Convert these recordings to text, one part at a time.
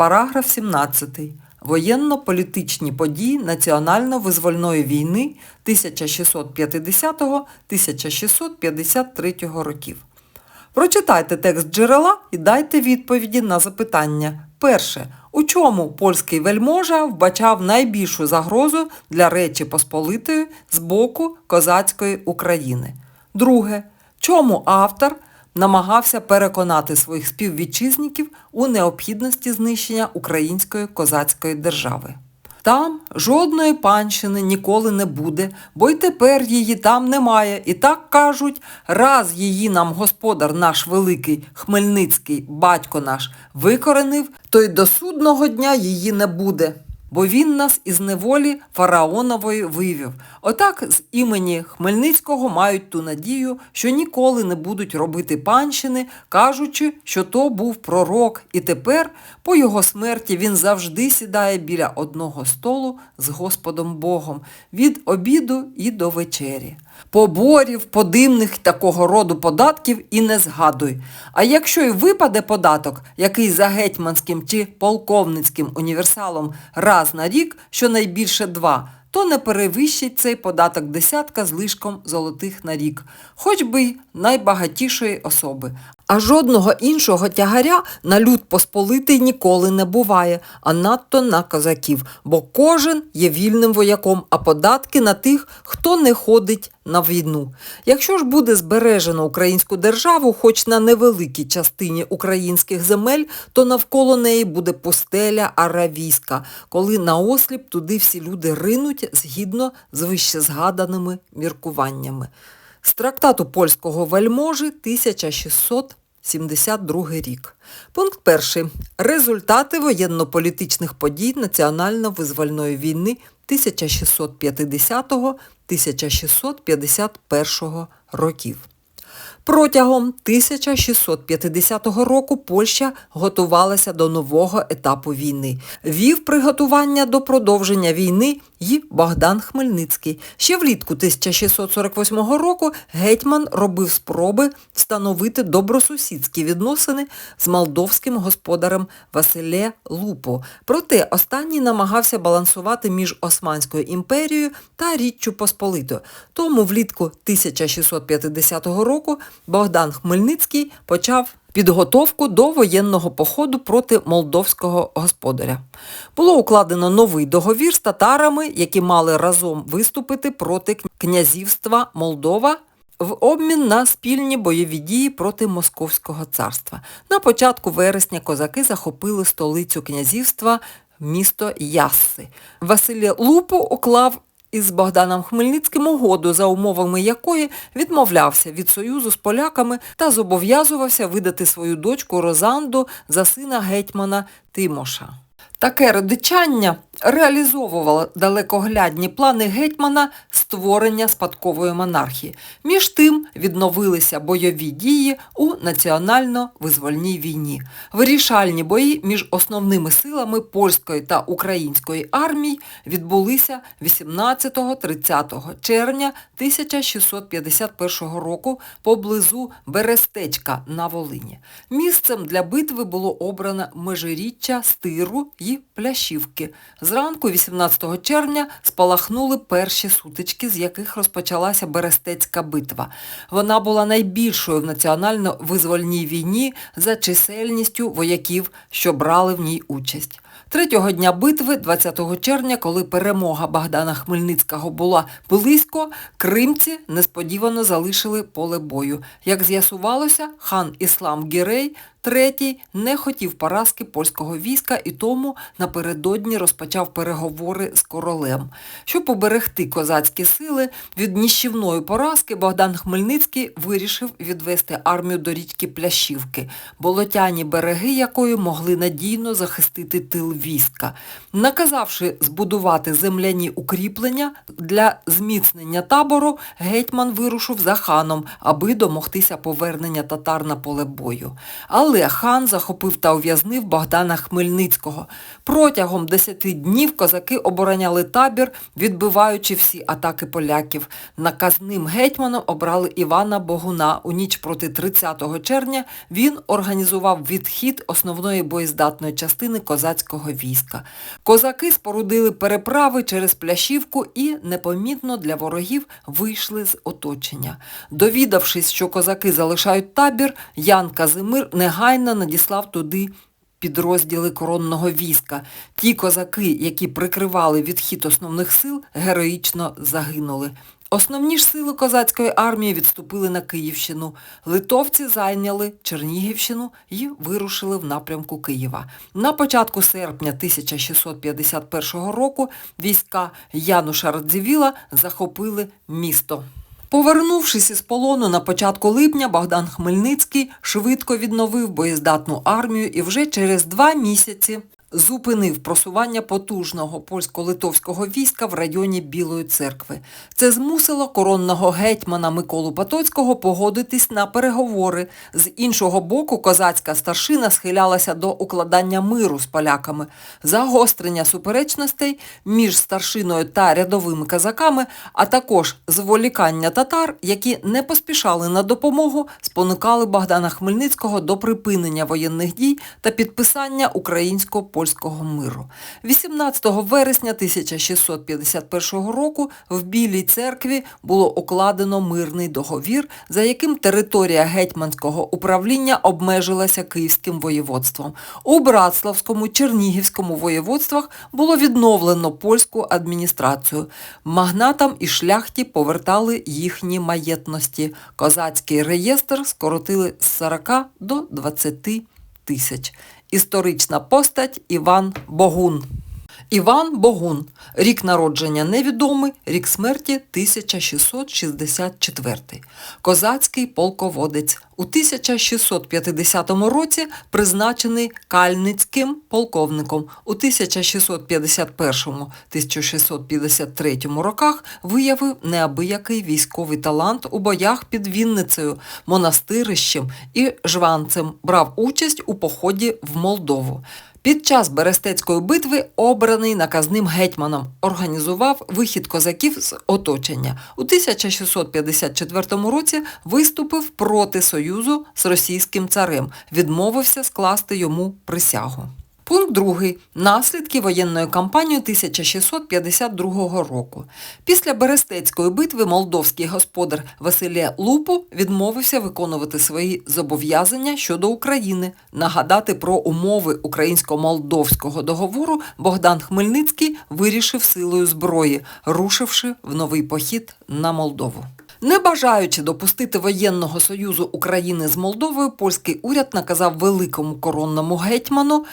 Параграф 17. Воєнно-політичні події Національно-визвольної війни 1650-1653 років. Прочитайте текст джерела і дайте відповіді на запитання. Перше. У чому польський вельможа вбачав найбільшу загрозу для Речі Посполитої з боку козацької України? Друге. Чому автор намагався переконати своїх співвітчизників у необхідності знищення української козацької держави? Там жодної панщини ніколи не буде, бо й тепер її там немає. І так кажуть, раз її нам господар наш великий, Хмельницький, батько наш, викоренив, то й до судного дня її не буде. Бо він нас із неволі фараонової вивів. Отак з імені Хмельницького мають ту надію, що ніколи не будуть робити панщини, кажучи, що то був пророк, і тепер, по його смерті, він завжди сідає біля одного столу з Господом Богом від обіду і до вечері. Поборів, подимних такого роду податків і не згадуй. А якщо й випаде податок, який за гетьманським чи полковницьким універсалом раз на рік, щонайбільше два, то не перевищить цей податок десятка з лишком золотих на рік, хоч би й найбагатішої особи. А жодного іншого тягаря на люд посполитий ніколи не буває, а надто на козаків, бо кожен є вільним вояком, а податки на тих, хто не ходить на війну. Якщо ж буде збережено українську державу, хоч на невеликій частині українських земель, то навколо неї буде пустеля аравійська, коли наосліп туди всі люди ринуть згідно з вищезгаданими міркуваннями. З трактату польського вельможі 1672 рік. Пункт 1. Результати воєнно-політичних подій Національно-визвольної війни 1650-1651 років. Протягом 1650 року Польща готувалася до нового етапу війни. Вів приготування до продовження війни і Богдан Хмельницький. Ще влітку 1648 року гетьман робив спроби встановити добросусідські відносини з молдовським господарем Василе Лупо. Проте останній намагався балансувати між Османською імперією та Річчю Посполитою. Тому влітку 1650 року Богдан Хмельницький почав підготовку до воєнного походу проти молдовського господаря. Було укладено новий договір з татарами, які мали разом виступити проти князівства Молдова в обмін на спільні бойові дії проти Московського царства. На початку вересня козаки захопили столицю князівства місто Ясси. Василь Лупо уклав із Богданом Хмельницьким угоду, за умовами якої відмовлявся від союзу з поляками та зобов'язувався видати свою дочку Розанду за сина гетьмана Тимоша. Таке родичання реалізовувало далекоглядні плани гетьмана створення спадкової монархії. Між тим відновилися бойові дії у національно-визвольній війні. Вирішальні бої між основними силами польської та української армій відбулися 18-30 червня 1651 року поблизу Берестечка на Волині. Місцем для битви було обрано межиріччя Стиру і Плящівки. Зранку 18 червня спалахнули перші сутички, з яких розпочалася Берестецька битва. Вона була найбільшою в національно-визвольній війні за чисельністю вояків, що брали в ній участь. Третього дня битви, 20 червня, коли перемога Богдана Хмельницького була близько, кримці несподівано залишили поле бою. Як з'ясувалося, хан Іслам Гірей Третій не хотів поразки польського війська і тому напередодні розпочав переговори з королем. Щоб поберегти козацькі сили від ніщівної поразки, Богдан Хмельницький вирішив відвести армію до річки Плящівки, болотяні береги якої могли надійно захистити тил війська. Наказавши збудувати земляні укріплення для зміцнення табору, гетьман вирушив за ханом, аби домогтися повернення татар на поле бою. Але хан захопив та ув'язнив Богдана Хмельницького. Протягом 10 днів козаки обороняли табір, відбиваючи всі атаки поляків. Наказним гетьманом обрали Івана Богуна. У ніч проти 30 червня він організував відхід основної боєздатної частини козацького війська. Козаки спорудили переправи через Пляшівку і непомітно для ворогів вийшли з оточення. Довідавшись, що козаки залишають табір, Ян Казимир негайно надіслав туди підрозділи коронного війська. Ті козаки, які прикривали відхід основних сил, героїчно загинули. Основні ж сили козацької армії відступили на Київщину. Литовці зайняли Чернігівщину і вирушили в напрямку Києва. На початку серпня 1651 року війська Януша Радзивіла захопили місто. Повернувшись із полону на початку липня, Богдан Хмельницький швидко відновив боєздатну армію і вже через два місяці зупинив просування потужного польсько-литовського війська в районі Білої церкви. Це змусило коронного гетьмана Миколу Потоцького погодитись на переговори. З іншого боку, козацька старшина схилялася до укладання миру з поляками. Загострення суперечностей між старшиною та рядовими козаками, а також зволікання татар, які не поспішали на допомогу, спонукали Богдана Хмельницького до припинення воєнних дій та підписання українсько польського миру. 18 вересня 1651 року в Білій церкві було укладено мирний договір, за яким територія гетьманського управління обмежилася Київським воєводством. У Братславському, Чернігівському воєводствах було відновлено польську адміністрацію. Магнатам і шляхті повертали їхні маєтності. Козацький реєстр скоротили з 40 до 20 тисяч. Історична постать Іван Богун. Іван Богун. Рік народження невідомий, рік смерті 1664. Козацький полководець. У 1650 році призначений кальницьким полковником. У 1651-1653 роках виявив неабиякий військовий талант у боях під Вінницею, монастирищем і жванцем. Брав участь у поході в Молдову. Під час Берестецької битви обраний наказним гетьманом, організував вихід козаків з оточення. У 1654 році виступив проти союзу з російським царем, відмовився скласти йому присягу. Пункт 2. Наслідки воєнної кампанії 1652 року. Після Берестецької битви молдовський господар Василє Лупу відмовився виконувати свої зобов'язання щодо України. Нагадати про умови українсько-молдовського договору Богдан Хмельницький вирішив силою зброї, рушивши в новий похід на Молдову. Не бажаючи допустити воєнного союзу України з Молдовою, польський уряд наказав великому коронному гетьману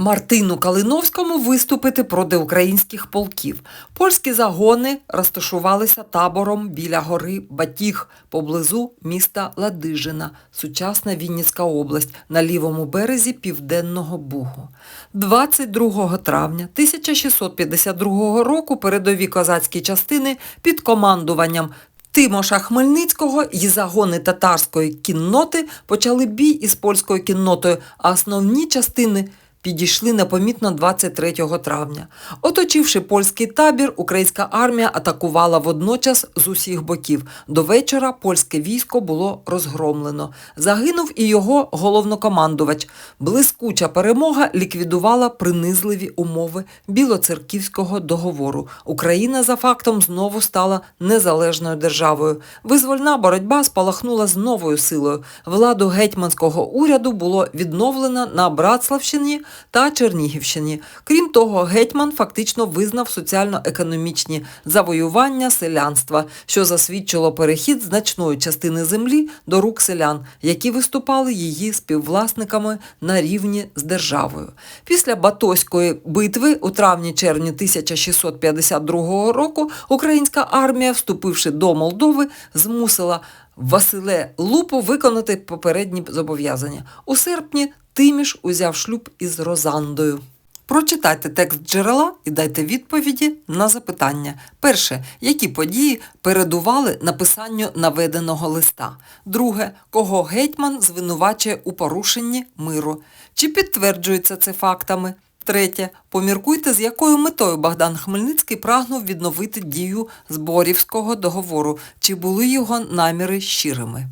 Мартину Калиновському виступити проти українських полків. Польські загони розташувалися табором біля гори Батіг поблизу міста Ладижина, сучасна Вінницька область, на лівому березі Південного Бугу. 22 травня 1652 року передові козацькі частини під командуванням Тимоша Хмельницького і загони татарської кінноти почали бій із польською кіннотою, а основні частини – підійшли непомітно 23 травня. Оточивши польський табір, українська армія атакувала водночас з усіх боків. До вечора польське військо було розгромлено. Загинув і його головнокомандувач. Блискуча перемога ліквідувала принизливі умови білоцерківського договору. Україна за фактом знову стала незалежною державою. Визвольна боротьба спалахнула з новою силою. Владу гетьманського уряду було відновлено на Братславщині та Чернігівщині. Крім того, гетьман фактично визнав соціально-економічні завоювання селянства, що засвідчило перехід значної частини землі до рук селян, які виступали її співвласниками на рівні з державою. Після Батоської битви у травні-червні 1652 року українська армія, вступивши до Молдови, змусила Василе Лупу виконати попередні зобов'язання. У серпні Тиміш узяв шлюб із Розандою. Прочитайте текст джерела і дайте відповіді на запитання. Перше, які події передували написанню наведеного листа. Друге, кого гетьман звинувачує у порушенні миру. Чи підтверджується це фактами? Третє. Поміркуйте, з якою метою Богдан Хмельницький прагнув відновити дію Зборівського договору, чи були його наміри щирими.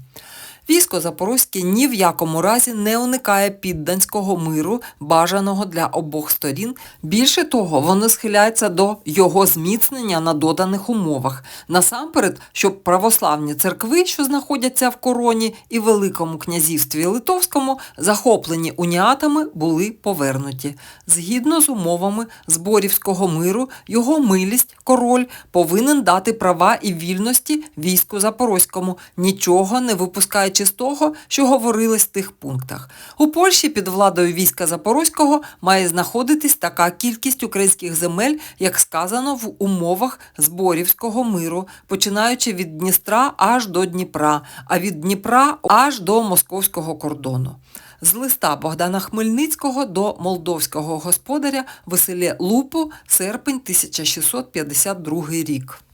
Військо Запорозьке ні в якому разі не уникає підданського миру, бажаного для обох сторін. Більше того, воно схиляється до його зміцнення на доданих умовах. Насамперед, щоб православні церкви, що знаходяться в короні і Великому князівстві Литовському, захоплені уніатами, були повернуті. Згідно з умовами Зборівського миру, його милість, король, повинен дати права і вільності війську Запорозькому, нічого не випускаючи з того, що говорилось в тих пунктах. У Польщі під владою війська Запорозького має знаходитись така кількість українських земель, як сказано в умовах Зборівського миру, починаючи від Дністра аж до Дніпра, а від Дніпра аж до московського кордону. З листа Богдана Хмельницького до молдовського господаря Василя Лупу, серпень 1652 рік.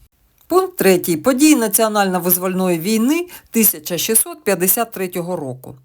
Пункт 3. Події національно-визвольної війни 1653 року.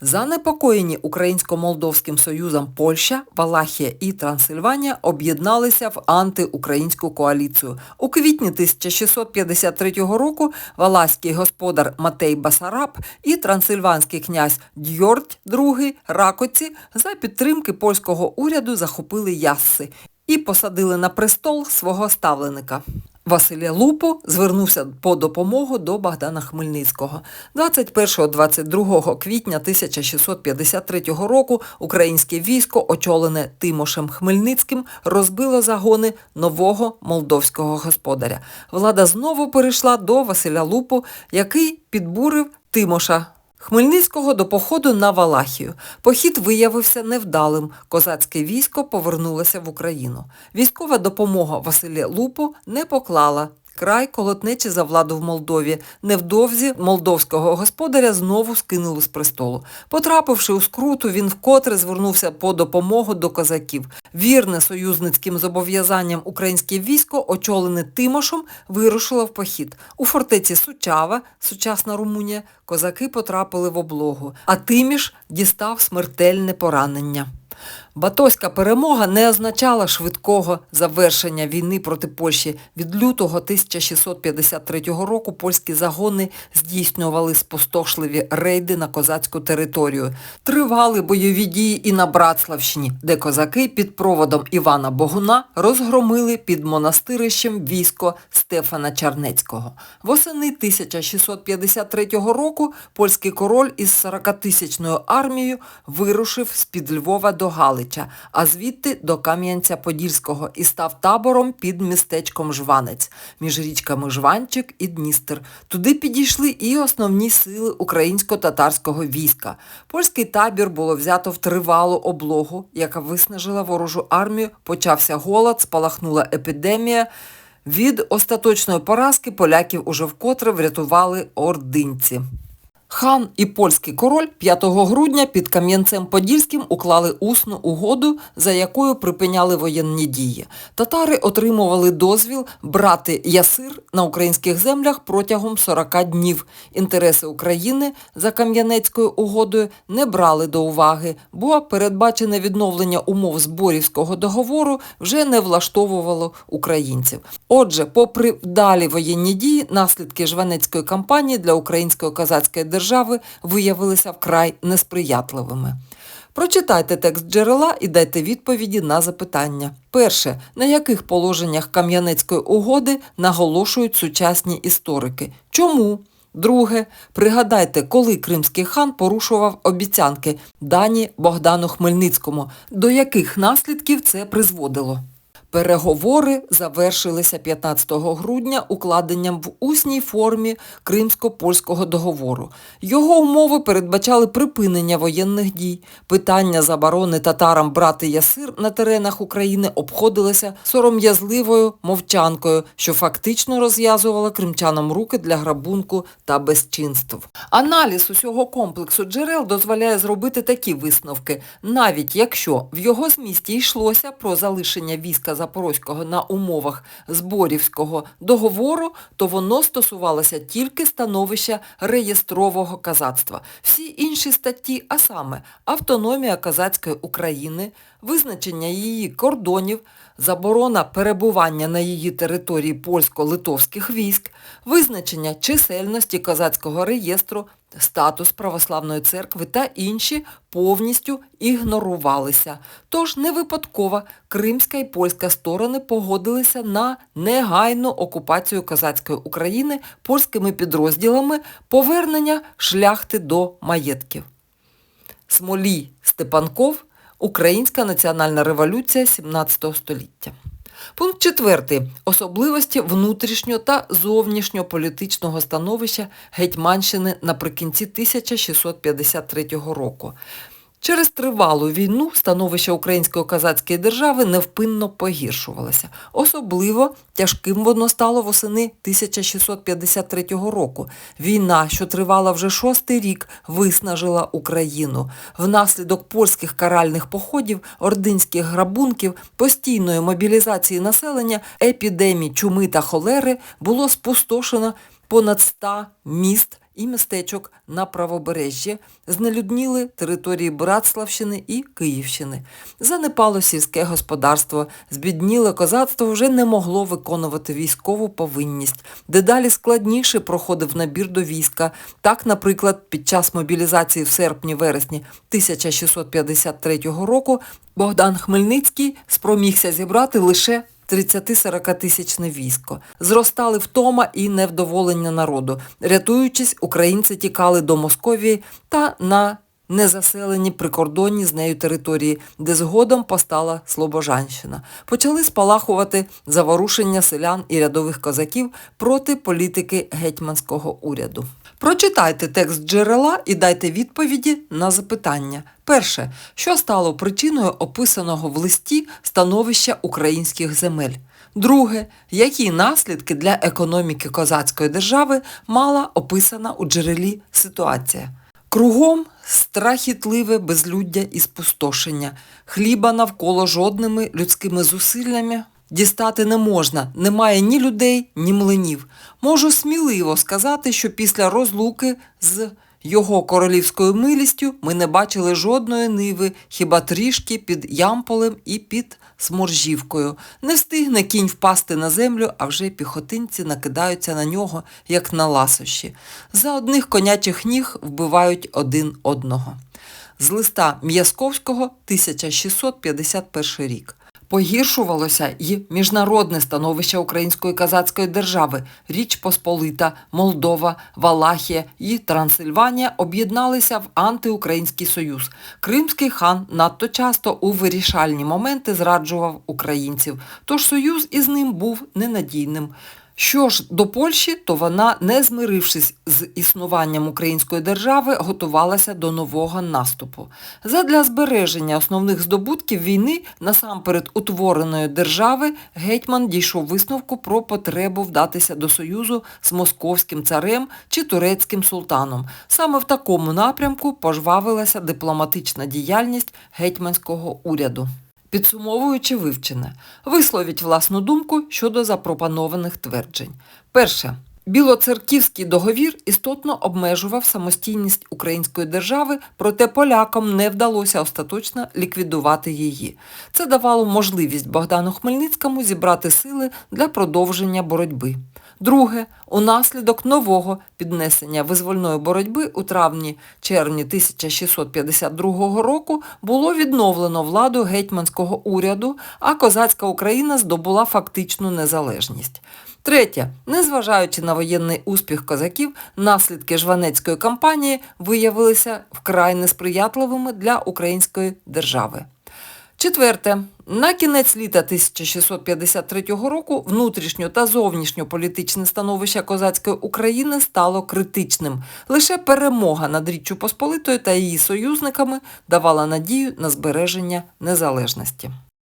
Занепокоєні Українсько-Молдовським союзом Польща, Валахія і Трансильванія об'єдналися в антиукраїнську коаліцію. У квітні 1653 року валаський господар Матей Басараб і трансильванський князь Дьордь II Ракоці за підтримки польського уряду захопили Ясси і посадили на престол свого ставленика. Василя Лупо звернувся по допомогу до Богдана Хмельницького. 21-22 квітня 1653 року українське військо, очолене Тимошем Хмельницьким, розбило загони нового молдовського господаря. Влада знову перейшла до Василя Лупо, який підбурив Тимоша Хмельницького до походу на Валахію. Похід виявився невдалим. Козацьке військо повернулося в Україну. Військова допомога Василя Лупу не поклала. Край колотнечі за владу в Молдові. Невдовзі молдовського господаря знову скинули з престолу. Потрапивши у скруту, він вкотре звернувся по допомогу до козаків. Вірне союзницьким зобов'язанням українське військо, очолене Тимошем, вирушило в похід. У фортеці Сучава, сучасна Румунія, козаки потрапили в облогу, а Тиміш дістав смертельне поранення. Батоська перемога не означала швидкого завершення війни проти Польщі. Від лютого 1653 року польські загони здійснювали спустошливі рейди на козацьку територію. Тривали бойові дії і на Братславщині, де козаки під проводом Івана Богуна розгромили під монастирищем військо Стефана Чарнецького. Восени 1653 року польський король із 40-тисячною армією вирушив з-під Львова до Галича, а звідти до Кам'янця-Подільського і став табором під містечком Жванець між річками Жванчик і Дністер. Туди підійшли і основні сили українсько-татарського війська. Польський табір було взято в тривалу облогу, яка виснажила ворожу армію, почався голод, спалахнула епідемія. Від остаточної поразки поляків уже вкотре врятували ординці. Хан і польський король 5 грудня під Кам'янцем-Подільським уклали усну угоду, за якою припиняли воєнні дії. Татари отримували дозвіл брати ясир на українських землях протягом 40 днів. Інтереси України за Кам'янецькою угодою не брали до уваги, бо передбачене відновлення умов Зборівського договору вже не влаштовувало українців. Отже, попри вдалі воєнні дії, наслідки Жванецької кампанії для української козацької держави виявилися вкрай несприятливими. Прочитайте текст джерела і дайте відповіді на запитання. Перше, на яких положеннях Кам'янецької угоди наголошують сучасні історики? Чому? Друге, пригадайте, коли кримський хан порушував обіцянки дані Богдану Хмельницькому, до яких наслідків це призводило. Переговори завершилися 15 грудня укладенням в усній формі Кримсько-польського договору. Його умови передбачали припинення воєнних дій. Питання заборони татарам брати ясир на теренах України обходилося сором'язливою мовчанкою, що фактично розв'язувала кримчанам руки для грабунку та безчинств. Аналіз усього комплексу джерел дозволяє зробити такі висновки, навіть якщо в його змісті йшлося про залишення війська Запорозького на умовах Зборівського договору, то воно стосувалося тільки становища реєстрового казацтва. Всі інші статті, а саме автономія казацької України, визначення її кордонів, заборона перебування на її території польсько-литовських військ, визначення чисельності козацького реєстру, статус православної церкви та інші повністю ігнорувалися. Тож не випадково кримська і польська сторони погодилися на негайну окупацію козацької України польськими підрозділами повернення шляхти до маєтків. Смолій Степанков Українська національна революція 17 століття. Пункт 4. Особливості внутрішнього та зовнішньополітичного становища Гетьманщини наприкінці 1653 року. Через тривалу війну становище Української козацької держави невпинно погіршувалося. Особливо тяжким воно стало восени 1653 року. Війна, що тривала вже шостий рік, виснажила Україну. Внаслідок польських каральних походів, ординських грабунків, постійної мобілізації населення, епідемій чуми та холери було спустошено понад 100 міст і містечок на правобережжі, знелюдніли території Братславщини і Київщини. Занепало сільське господарство, збідніле козацтво вже не могло виконувати військову повинність. Дедалі складніше проходив набір до війська. Так, наприклад, під час мобілізації в серпні-вересні 1653 року Богдан Хмельницький спромігся зібрати лише 30-40 тисячне військо. Зростали втома і невдоволення народу. Рятуючись, українці тікали до Московії та на незаселені прикордонні з нею території, де згодом постала Слобожанщина. Почали спалахувати заворушення селян і рядових козаків проти політики гетьманського уряду. Прочитайте текст джерела і дайте відповіді на запитання. Перше, що стало причиною описаного в листі становища українських земель? Друге, які наслідки для економіки козацької держави мала описана у джерелі ситуація? Кругом страхітливе безлюддя і спустошення, хліба навколо жодними людськими зусиллями дістати не можна, немає ні людей, ні млинів. Можу сміливо сказати, що після розлуки з його королівською милістю ми не бачили жодної ниви, хіба трішки під ямполем і під сморжівкою. Не встигне кінь впасти на землю, а вже піхотинці накидаються на нього, як на ласощі. За одних конячих ніг вбивають один одного. З листа М'язковського 1651 рік. Погіршувалося і міжнародне становище Української казацької держави. Річ Посполита, Молдова, Валахія і Трансильванія об'єдналися в антиукраїнський союз. Кримський хан надто часто у вирішальні моменти зраджував українців, тож союз із ним був ненадійним. Що ж до Польщі, то вона, не змирившись з існуванням української держави, готувалася до нового наступу. Задля збереження основних здобутків війни, насамперед утвореної держави, гетьман дійшов висновку про потребу вдатися до союзу з московським царем чи турецьким султаном. Саме в такому напрямку пожвавилася дипломатична діяльність гетьманського уряду. Підсумовуючи вивчене, висловіть власну думку щодо запропонованих тверджень. Перше. Білоцерківський договір істотно обмежував самостійність української держави, проте полякам не вдалося остаточно ліквідувати її. Це давало можливість Богдану Хмельницькому зібрати сили для продовження боротьби. Друге, унаслідок нового піднесення визвольної боротьби у травні-червні 1652 року було відновлено владу гетьманського уряду, а козацька Україна здобула фактичну незалежність. Третє, незважаючи на воєнний успіх козаків, наслідки жванецької кампанії виявилися вкрай несприятливими для української держави. Четверте. На кінець літа 1653 року внутрішньо та зовнішньополітичне становище козацької України стало критичним. Лише перемога над Річчю Посполитою та її союзниками давала надію на збереження незалежності.